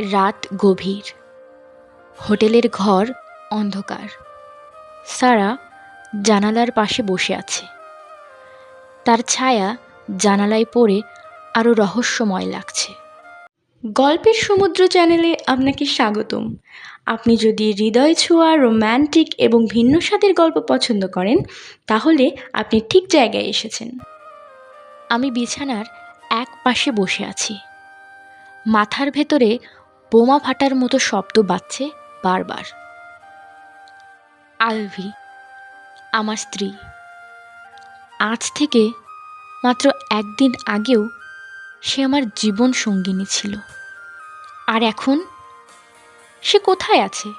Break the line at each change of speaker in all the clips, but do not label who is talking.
রাত গভীর। হোটেলের ঘর অন্ধকার। সারা জানালার পাশে বসে আছে। তার ছায়া জানালায় পড়ে আরও রহস্যময় লাগছে। গল্পের সমুদ্র চ্যানেলে আপনাকে স্বাগতম। আপনি যদি হৃদয় ছোঁয়া, রোম্যান্টিক এবং ভিন্ন স্বাদের গল্প পছন্দ করেন, তাহলে আপনি ঠিক জায়গায় এসেছেন। আমি বিছানার এক পাশে বসে আছি। মাথার ভেতরে বোমা ফাটার মতো শব্দ বাজছে বারবার। আলভি, আমার স্ত্রী, আজ থেকে মাত্র একদিন আগেও সে আমার জীবন সঙ্গিনী ছিল। আর এখন সে কোথায় আছে?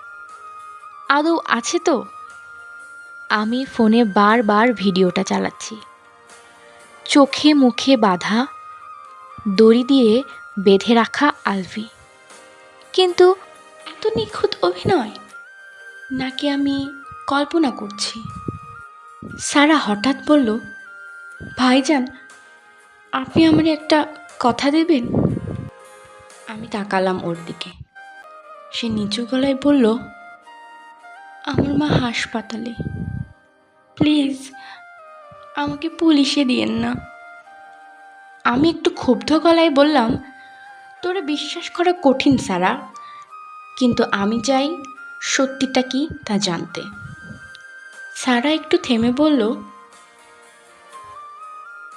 আদৌ আছে তো? আমি ফোনে বারবার ভিডিওটা চালাচ্ছি। চোখে মুখে বাঁধা, দড়ি দিয়ে বেঁধে রাখা আলভি। কিন্তু এত নিখুঁত অভিনয়? নাকি আমি কল্পনা করছি? সারা হঠাৎ বলল, ভাইজান, আপনি আমার একটা কথা দেবেন? আমি তাকালাম ওর দিকে। সে নিচু গলায় বলল, আমার মা হাসপাতালে। প্লিজ, আমাকে পুলিশে দিয়েন না। আমি একটু ক্ষুব্ধ গলায় বললাম তোরা বিশ্বাস করা কঠিন, সারা। কিন্তু আমি চাই সত্যিটা কি তা জানতে। সারা একটু থেমে বলল,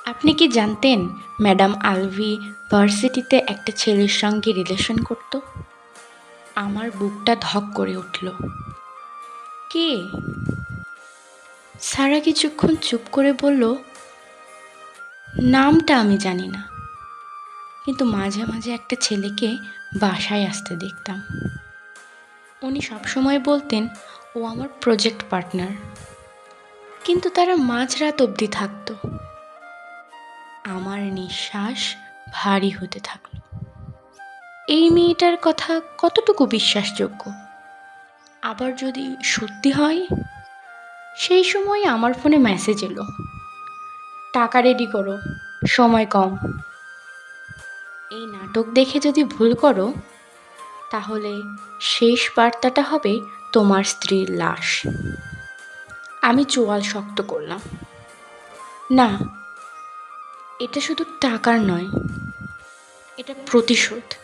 আপনি কি জানতেন ম্যাডাম আলভি ভার্সিটিতে একটা ছেলের সঙ্গে রিলেশন করত? আমার বুকটা ধক করে উঠল। কে? সারা কিছুক্ষণ চুপ করে বলল, নামটা আমি জানি না। কিন্তু মাঝে মাঝে একটা ছেলেকে বাসায় আসতে দেখতাম। উনি সবসময় বলতেন, ও আমার প্রজেক্ট পার্টনার কিন্তু তারা মাঝরাত অবধি থাকতো। আমার নিঃশ্বাস ভারী হতে থাকল। এই মেয়েটার কথা কতটুকু বিশ্বাসযোগ্য? আবার যদি সত্যি হয়? সেই সময় আমার ফোনে মেসেজ এলো। টাকা রেডি করো, সময় কম। এই নাটক দেখে যদি ভুল করো, তাহলে শেষ বার্তাটা হবে তোমার স্ত্রীর লাশ। আমি চোয়াল শক্ত করলাম। না, এটা শুধু টাকার নয়, এটা প্রতিশোধ।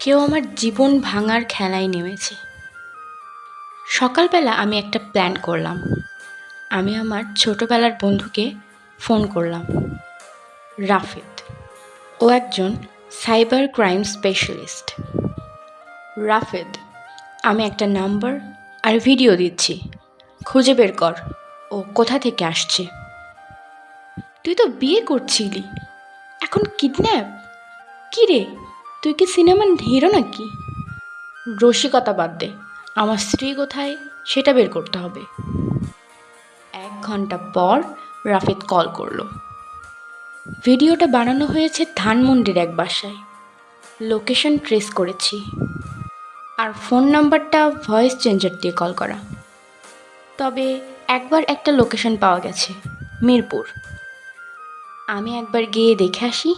কেউ আমার জীবন ভাঙার খেলায় নেমেছে। সকালবেলা আমি একটা প্ল্যান করলাম। আমি আমার ছোটোবেলার বন্ধুকে ফোন করলাম রাফিদ ও একজন সাইবার ক্রাইম স্পেশালিস্ট। রাফেদ, আমি একটা নাম্বার আর ভিডিও দিচ্ছি। খুঁজে বের কর, ও কোথা থেকে আসছে? তুই তো বিয়ে করছিলি। এখন কিডন্যাপ? কী রে, তুই কি সিনেমার হিরো নাকি? রসিকতা বাদ দে, আমার স্ত্রী কোথায় সেটা বের করতে হবে। এক ঘণ্টা পর রাফিদ কল করল। ভিডিওটা বানানো হয়েছে ধানমন্ডির এক বাসায়। লোকেশন ট্রেস করেছি। আর ফোন নাম্বারটা ভয়েস চেঞ্জার দিয়ে কল করা। তবে একবার একটা লোকেশন পাওয়া গেছে, মিরপুর। আমি একবার গিয়ে দেখে আসি।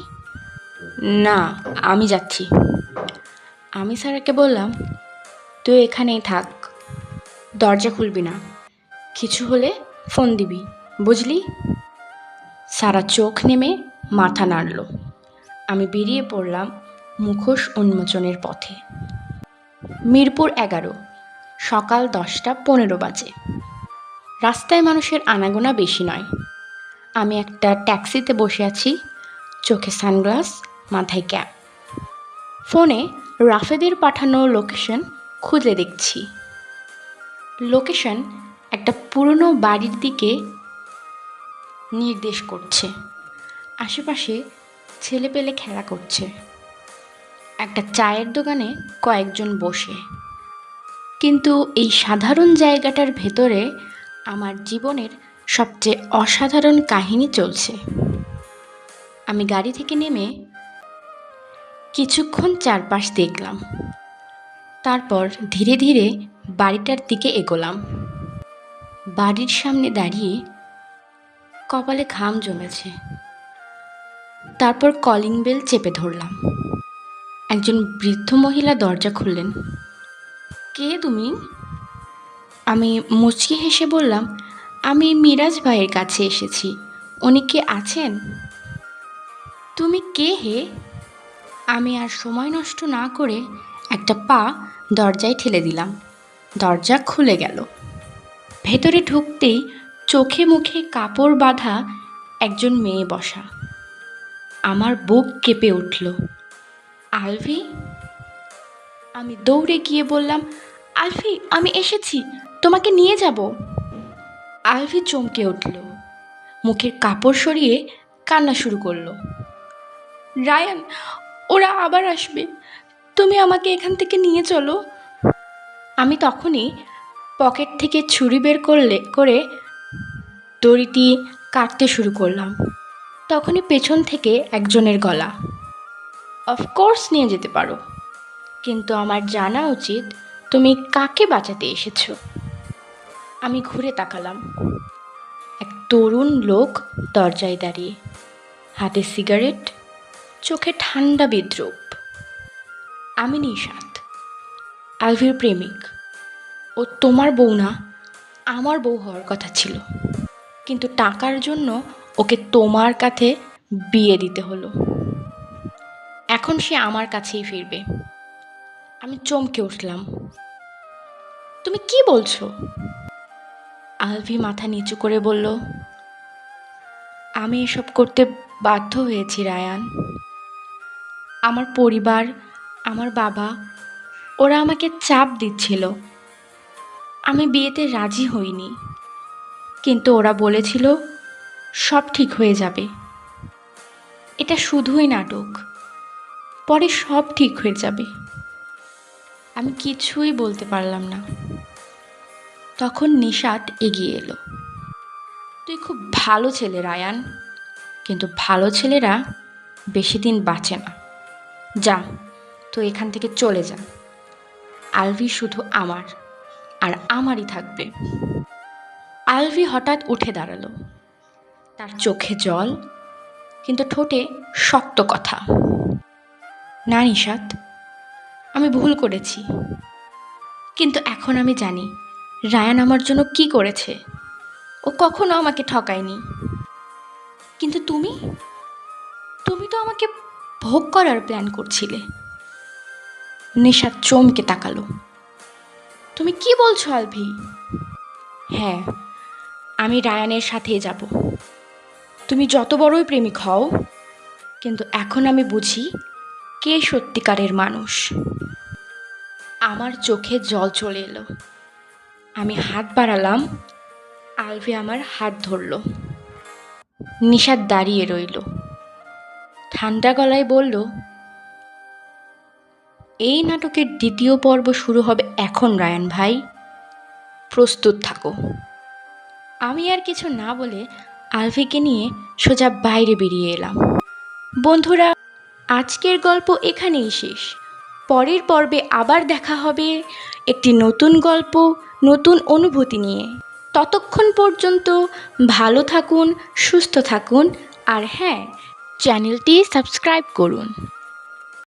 না, আমি যাচ্ছি। আমি স্যারকে বললাম, তুই এখানেই থাক, দরজা খুলবি না। কিছু হলে ফোন দিবি, বুঝলি? সারা চোখ নেমে মাথা নাড়ল। আমি বেরিয়ে পড়লাম মুখোশ উন্মোচনের পথে। মিরপুর এগারো, সকাল দশটা পনেরো বাজে। রাস্তায় মানুষের আনাগোনা বেশি নয়। আমি একটা ট্যাক্সিতে বসে আছি, চোখে সানগ্লাস, মাথায় ক্যাপ। ফোনে রাফেদের পাঠানো লোকেশন খুঁজে দেখছি। লোকেশন একটা পুরনো বাড়ির দিকে নির্দেশ করছে। আশেপাশে ছেলে পেলে খেলা করছে। একটা চায়ের দোকানে কয়েকজন বসে। কিন্তু এই সাধারণ জায়গাটার ভেতরে আমার জীবনের সবচেয়ে অসাধারণ কাহিনী চলছে। আমি গাড়ি থেকে নেমে কিছুক্ষণ চারপাশ দেখলাম। তারপর ধীরে ধীরে বাড়িটার দিকে এগোলাম। বাড়ির সামনে দাঁড়িয়ে কপালে ঘাম জমেছে। তারপর কলিং বেল চেপে ধরলাম। একজন বৃদ্ধ মহিলা দরজা খুললেন। কে তুমি? আমি মুচকি হেসে বললাম, আমি মিরাজ ভাইয়ের কাছে এসেছি। উনি কে আছেন? তুমি কে হে? আমি আর সময় নষ্ট না করে একটা পা দরজায় ঠেলে দিলাম। দরজা খুলে গেল। ভেতরে ঢুকতেই চোখে মুখে কাপড় বাঁধা একজন মেয়ে বসা। আমার বুক কেঁপে উঠল। আলভি? আমি দৌড়ে গিয়ে বললাম, আলভি, আমি এসেছি, তোমাকে নিয়ে যাব। আলভি চমকে উঠল। মুখের কাপড় সরিয়ে কান্না শুরু করল। রায়ান, ওরা আবার আসবে। তুমি আমাকে এখান থেকে নিয়ে চলো। আমি তখনই পকেট থেকে ছুরি বের করলে, করে দড়িটি কাটতে শুরু করলাম। তখনই পেছন থেকে একজনের গলা অফকোর্স নিয়ে যেতে পারো, কিন্তু আমার জানা উচিত তুমি কাকে বাঁচাতে এসেছ। আমি ঘুরে তাকালাম। এক তরুণ লোক দরজায় দাঁড়িয়ে, হাতে সিগারেট, চোখে ঠান্ডা বিদ্রুপ। আমি নিশাত, আলভির প্রেমিক ও তোমার বউ না, আমার বউ হওয়ার কথা ছিল। কিন্তু টাকার জন্য ওকে তোমার কাছে বিয়ে দিতে হলো। এখন সে আমার কাছেই ফিরবে। আমি চমকে উঠলাম। তুমি কি বলছো? আলভি মাথা নিচু করে বলল, আমি এসব করতে বাধ্য হয়েছি, রায়ান। আমার পরিবার, আমার বাবা, ওরা আমাকে চাপ দিচ্ছিল। আমি বিয়েতে রাজি হইনি। কিন্তু ওরা বলেছিল, সব ঠিক হয়ে যাবে। এটা শুধুই নাটক। পরে সব ঠিক হয়ে যাবে। আমি কিছুই বলতে পারলাম না। তখন নিশাত এগিয়ে এলো। তুই খুব ভালো ছেলে, রায়ান। কিন্তু ভালো ছেলেরা বেশি দিন বাঁচে না। যা তো এখান থেকে চলে যা। আলভি শুধু আমার, আর আমারই থাকবে। আলভি হঠাৎ উঠে দাঁড়াল। তার চোখে জল কিন্তু ঠোঁটে শক্ত কথা। না নিশাত আমি ভুল করেছি। কিন্তু এখন আমি জানি রায়ান আমার জন্য কি করেছে। ও কখনো আমাকে ঠকায়নি। কিন্তু তুমি? তুমি তো আমাকে ভোগ করার প্ল্যান করছিলে। নেশা চমকে তাকালো। তুমি কি বলছো আলভি? হ্যাঁ আমি রায়ানের সাথেই যাব। তুমি যত বড়ই প্রেমিক হও, কিন্তু এখন আমি বুঝি কে সত্যিকারের মানুষ। আমার চোখে জল চলে এলো। আমি হাত বাড়ালাম, আলভি আমার হাত ধরল। নিশাদ দাঁড়িয়ে রইল। ঠান্ডা গলায় বলল, এই নাটকের দ্বিতীয় পর্ব শুরু হবে এখন, রায়ান ভাই। প্রস্তুত থাকো। আমি আর কিছু না বলে আলভিকে নিয়ে সোজা বাইরে বেরিয়ে এলাম। বন্ধুরা, আজকের গল্প এখানেই শেষ। পরের পর্বে আবার দেখা হবে একটি নতুন গল্প, নতুন অনুভূতি নিয়ে। ততক্ষণ পর্যন্ত ভালো থাকুন, সুস্থ থাকুন, আর হ্যাঁ চ্যানেলটি সাবস্ক্রাইব করুন।